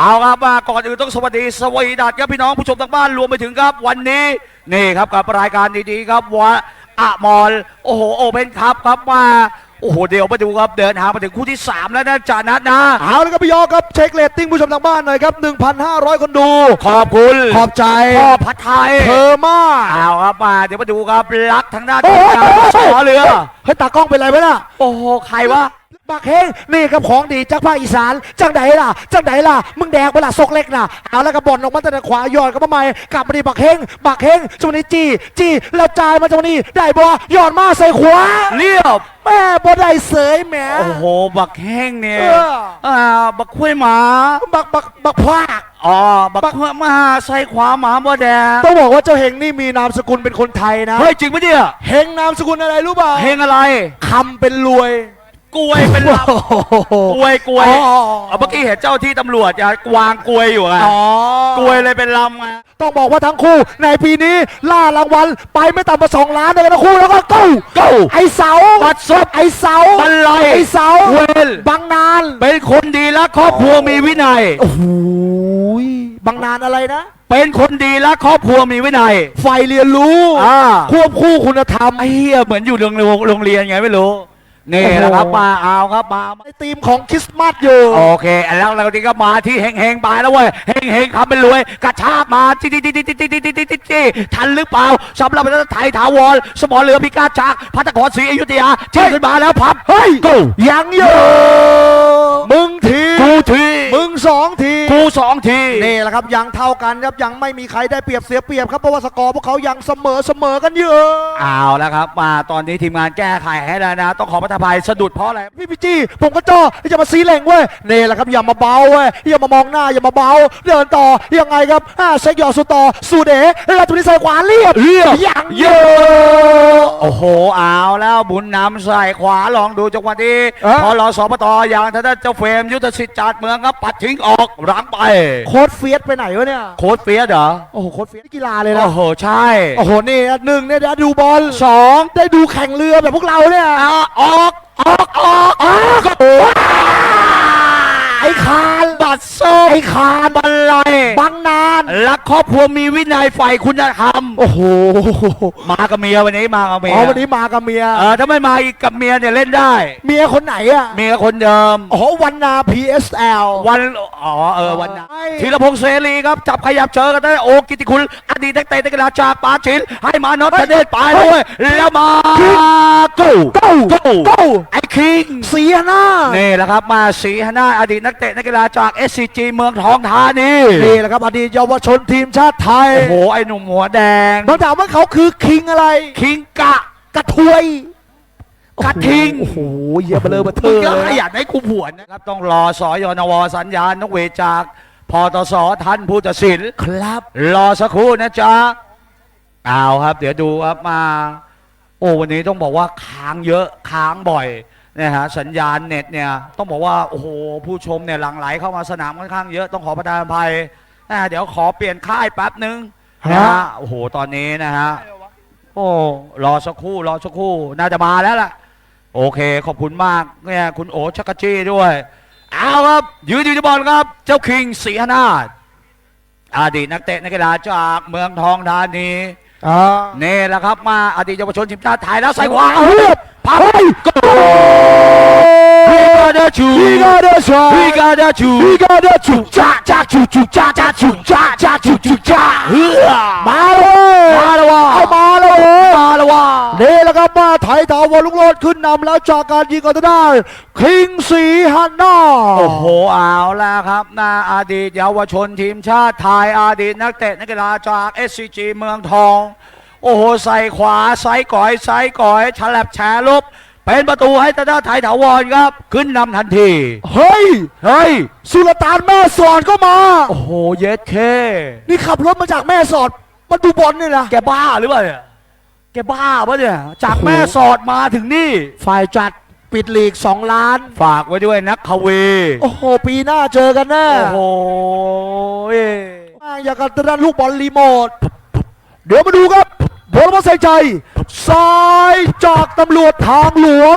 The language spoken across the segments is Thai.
เอาครับมาก่อนอื่นต้องสวัสดีสวีดัสครับพี่น้องผู้ชมทางบ้านรวมไปถึงครับวันนี้นี่ครับกับรายการดีๆครับวะอะมอลโอ้โหโอเพนครับครับมาโอ้โหเดี๋ยวมาดูครับเดินทางมาถึงคู่ที่ 3 แล้วนะจานัทนะเอาละครับพี่ยอครับเช็คเรตติ้งผู้ชมทางบ้านหน่อยครับ 1,500 คนดู ขอบคุณขอบใจพ่อพัดไทยเธอมากเอาครับมาเดี๋ยวมาดูครับรักทางด้านโอ้โหสอเรือเฮ้ยตากล้องเป็นไรวะน่ะโอ้โหใครวะ บักเฮงนี่ครับของดีจากภาคอีสานจังไดล่ะจังไดล่ะมึงแดกเวลาซกเล็กน่ะเอาแล้วก็บ่นออกมาแต่ทางขวาย้อนก็มาใหม่กลับมาดีบักเฮงบักเฮงจังหวะนี้จี้จี้แล้วจ่ายมาจังหวะนี้ได้บ่ย้อนมาใส่ขวาเรียบแม่บ่ได้เสยแหมโอ้โหบักแห้งเนี่ยเอออ่าบักคุ้ยหมาบักบักบักพลากอ๋อบักคุ้ยหมาใส่ขวาหมาบ่แดงต้องบอกว่าเจ้าเฮงนี่มีนามสกุลเป็นคนไทยนะเฮ้ยจริงปะเนี่ยเฮงนามสกุลอะไรรู้เปล่าเพลงอะไรคำเป็นรวย กล้วยเป็นลำกล้วยกล้วยอ๋อ เอาเมื่อกี้เห็นเจ้าที่ตำรวจจะวางกล้วยอยู่ไงอ๋อกล้วยเลยเป็นลำไงต้องบอกว่าทั้งคู่ในปีนี้ล่ารางวัลไปไม่ต่ำกว่าสองล้านเลยนะทั้งคู่แล้วก็กู้กู้ไอเสาบัดซบไอเสาบันไลไอเสาเวล บางนานเป็นคนดีและครอบครัวมีวินัย โอ้โหยบางนานอะไรนะ เป็นคนดีและครอบครัวมีวินัย ไฟเรียนรู้อ่า ควบคู่คุณธรรมไอ้เหี้ยเหมือนอยู่โรงโรงเรียนไงไม่รู้ นี่โอ้โหแหละครับมาเอาครับมาในธีมของคริสต์มาสอยู่โอเค แล้วเราทีก็มาที่เฮงเฮงๆไปแล้วเว้ยเฮงเฮงๆคำเป็นรวยกระชากมาจีจีจีจีจีจีจีจีจีทันหรือเปล่าสำหรับประเทศไทยถาวรสมอเรือพิฆาตจากพัตตะกรศรีอยุธยาจี้ขึ้นมาแล้วพับเฮ้ยกูยังอยู่ มึงทีกูทีมึงสองทีกูสองทีนี่แหละครับยังเท่ากันครับยังไม่มีใครได้เปรียบเสียเปรียบครับเพราะว่าสกอร์พวกเขายังเสมอเสมอกันอยู่เอาแล้วครับมาตอนนี้ทีมงานแก้ไขให้แล้วนะ ต้องขอประทานภัยสะดุดเพราะอะไรพี่พี่จี้ผมก็จ้ออย่ามาซีเหล่งเว้ยนี่แหละครับอย่ามาเบาเว้ยอย่ามามองหน้าอย่ามาเบาเดินต่อยังไงครับอ่าเซ็กหยอดสุดต่อสู่เด๋แล้วทุนี้ใส่ขวาเรียบเรียบยังเยอะโอ้โหเอาแล้วบุญนำใส่ขวาลองดูจังหวะนี้เอ๊ะพอรอสปตอย่างท่านเจ้าเฟรมยุทธสิทธิ์จัดเมืองครับปัดทิ้งออกหลังไป โค้ดเฟียสไปไหนวะเนี่ยโค้ดเฟียสเหรอ โอ้โหโค้ดเฟียสกีฬาเลยนะโอ้โห ใช่โอ้โหนี่นะหนึ่งเนี่ยได้ดูบอลสองได้ดูแข่งเรือแบบพวกเราเนี่ยเอาออกออกออกออกไอ้คานบัตรส้มไอ้คานบันไลบางนา นรักครอบครัวมีวินัยฝ่ายคุณธรรมโอ้โหมากับเมียวันนี้มากับเมียอ๋อวันนี้มากับเมียเออถ้าไม่มาอีกกับเมียเนี่ยเล่นได้ เมียคนไหนอะเมียคนเดิมอ๋อวันนา PSL วันอ๋อเออวันนั้นใช่ธีรพงษ์เสรีครับจับขยับเจอกันได้โอกิติคุณอดีตนักเตะนักกีฬาจากปาชินให้มานอตเดชไปด้วยแล้วมากู go กู go ไอ้คิงเสียหน้านี่แหละครับมาสีหน้าอดีตนักเตะนักกีฬาจาก SCG เมืองทองธานีนี่แหละครับอดีตเยาวชนทีมชาติไทยโอ้โหไอ้หนุ่มหัวแดงต้องถามว่าเขาคือคิงอะไร คิงกะกระทวยกระทิงโอ้โหเยี่ยมเบลอมาเธมึงอก็เลขยยันให้กูผวนนะครับต้องรอสอยนวสัญญาณนกเวทจากพตสท่านผู้ตัดสินครับ รอสักครู่นะจ๊ะเอาครับ เดี๋ยวดูครับมา โอ้วันนี้ต้องบอกว่าค้างเยอะค้างบ่อยนะฮะสัญญาณเน็ตเนี่ย ต้องบอกว่า โอ้โห ผู้ชมเนี่ยหลั่งไหลเข้ามาสนามค่อนข้างเยอะต้องขอประทานอภัย นะเดี๋ยวขอเปลี่ยนค่ายแป๊บนึงนะฮะโอ้โหตอนนี้นะฮะโอ้รอสักครู่รอสักครู่น่าจะมาแล้วล่ะ โอเค ขอบคุณมากเนี่ยคุณโอชักกะจี้ด้วย เอาครับยืนอยู่ที่บอลครับ เจ้าคิงศรีหนาถอดีตนักเตะนักกีฬาจากเมืองทองธานีอ่านี่แหละครับมาอดีตเยาวชนทีมชาติไทยแล้วใส่ขวาเอาเรียบ พับเฮ้ยโกฮีกาเดชู He got a shot ฮีกาเดชู He got a จุจ้าจ้าจุจุจ้าจ้าจุจ้าจ้าจุจุจ้าเฮือมาเลยมาแล้วว่ะเอามาเลยมาแล้วว่ะนี่แหละครับมาไทยถาวรลุกโลดขึ้นนำแล้วจากการยิงกันได้คิงสีฮันนาโอ้โหเอาแล้วครับนาอดีตเยาวชนทีมชาติไทยอดีตนักเตะนักกีฬาจาก SCG เมืองทอง โอ้โหใส่ขวาใส่ก่อยใส่ก่อยฉลับแฉลบเป็นประตูให้ตาด้าไทยถาวรครับ ขึ้นนำทันที เฮ้ย เฮ้ย สุลต่านแม่สอดก็มา โอ้โห เย็ดเค นี่ขับรถมาจากแม่สอดมาดูบอลนี่นะแกบ้าหรือเปล่าเนี่ยแกบ้าปะเนี่ย จากโอ้โหแม่สอดมาถึงนี่ ฝ่ายจัดปิดลีก 2 ล้าน ฝากไว้ด้วยนักขวีโอ้โห ปีหน้าเจอกันแน่ โอ้โหแม่งอย่างกับตะด้านลูกบอลรีโมท เดี๋ยวมาดูครับ บอลมาใส่ใจซ้ายจากตำรวจทางหลวง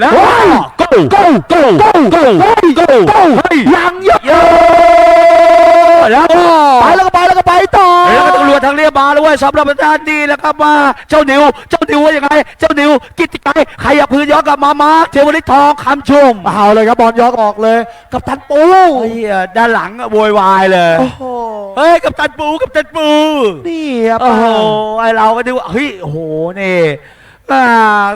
แล้วเฮ้ยก็ go go go go go go ยังเยอะโยแล้ว ก็ตำรวจทางเรียบมาด้วยสำหรับด้านนี้แล้วก็มาเจ้านิว เจ้านิวว่ายังไง เจ้านิวกิตติไกรขยับพื้นย้อนกลับมามาร์คเทวลิตทองคำชุมเอาเลยครับบอลยอกออกเลย กับตันปูเฮ้ยด้านหลังอะโวยวายเลยโอ้โหเฮ้ยกับตันปูกับตันปูนี่ครับโอ้โหไอเราก็ดูว่าเฮ้ยโอ้โหนี่อ่า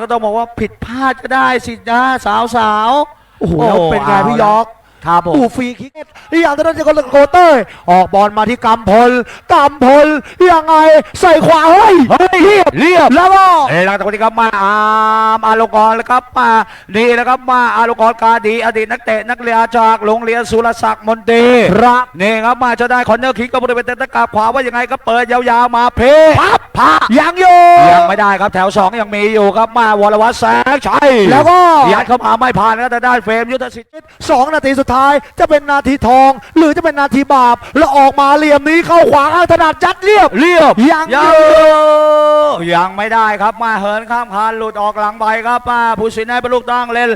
ก็ต้องบอกว่าผิดพลาดก็ได้สินะสาวสาวๆโอ้โหแล้วเป็นไงพี่ยอก ครับผม อูฟรีคิกอย่างตอนนั้นจะกโกเตอร์ออกบอลมาที่กำพลกำพลยังไงใส่ขวาเฮ้ยเฮ้ยเรียบเรียบแล้วก็เอ้ยหลังจากนี้ครับมาอามอาลงกรแล้วครับมานี่นะครับมาอาลงกรกาดีอดีตนักเตะนักเรียนจากโรงเรียนสุรศักดิ์มนตรีครับนี่ครับมาจะได้คอนเนอร์คิกก็บริเวณเตะตะกร้าขวาว่ายังไงก็เปิดยาวๆมาเพปั๊บพายังอยู่ยัง ไม่ได้ครับแถวสองยังมีอยู่ครับมาวรวัตรแสงชัยแล้วก็ ยัดเข้ามาไม่ผ่านครับแต่ด้านเฟรมยุทธศิษย์สองนาทีสุดท้ายจะเป็นนาทีทอง หรือจะเป็นนาทีบาปแล้วออกมาเหลี่ยมนี้เข้าขวาข้างถนัดยัดเรียบเรียบยังยังอยู่ ยังไม่ได้ครับมาเหินข้ามคานหลุดออกหลังไปครับมาผู้สินให้เป็นลูกตั้งเล่น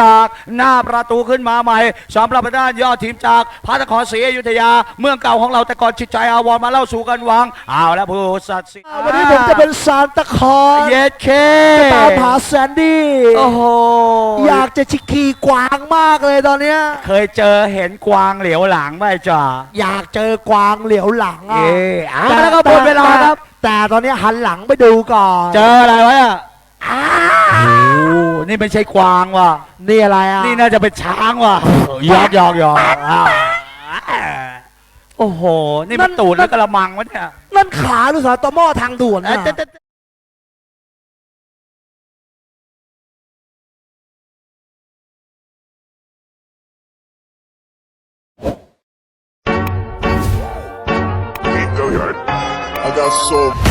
จากหน้าประตูขึ้นมาใหม่สำหรับด้านยอดทีมจากพระนครศรีอยุธยา เมืองเก่าของเราแต่ก่อนจิตใจอาวรณ์มาเล่าสู่กันวังเอาแล้วผู้สัตว์สิวันนี้ผมจะเป็นซานตาคลอสเย็ดเคตามหาแซนดี้โอ้โหอยากจะชิคขี่กวางมากเลยตอนเนี้ยเคยเจอเห็นกวางเหลียวหลังไหมจ๊ะอยากเจอกวางเหลียวหลังเออะอเอาแล้วก็หมดเวลาครับ แต่ตอนนี้หันหลังไปดูก่อนเจออะไรวะเนี่ยโอ้โหนี่ไม่ใช่กวางว่ะ นี่อะไรอะนี่น่าจะเป็นช้างว่ะหยอกหยอกหยอกอ้าวโอ้โห นี่มันตูดแล้วกระมังวะเนี่ย นั่นขาหรือสารต่อหม้อทางด่วนเอ้ยน่ะเต๊ะ เต๊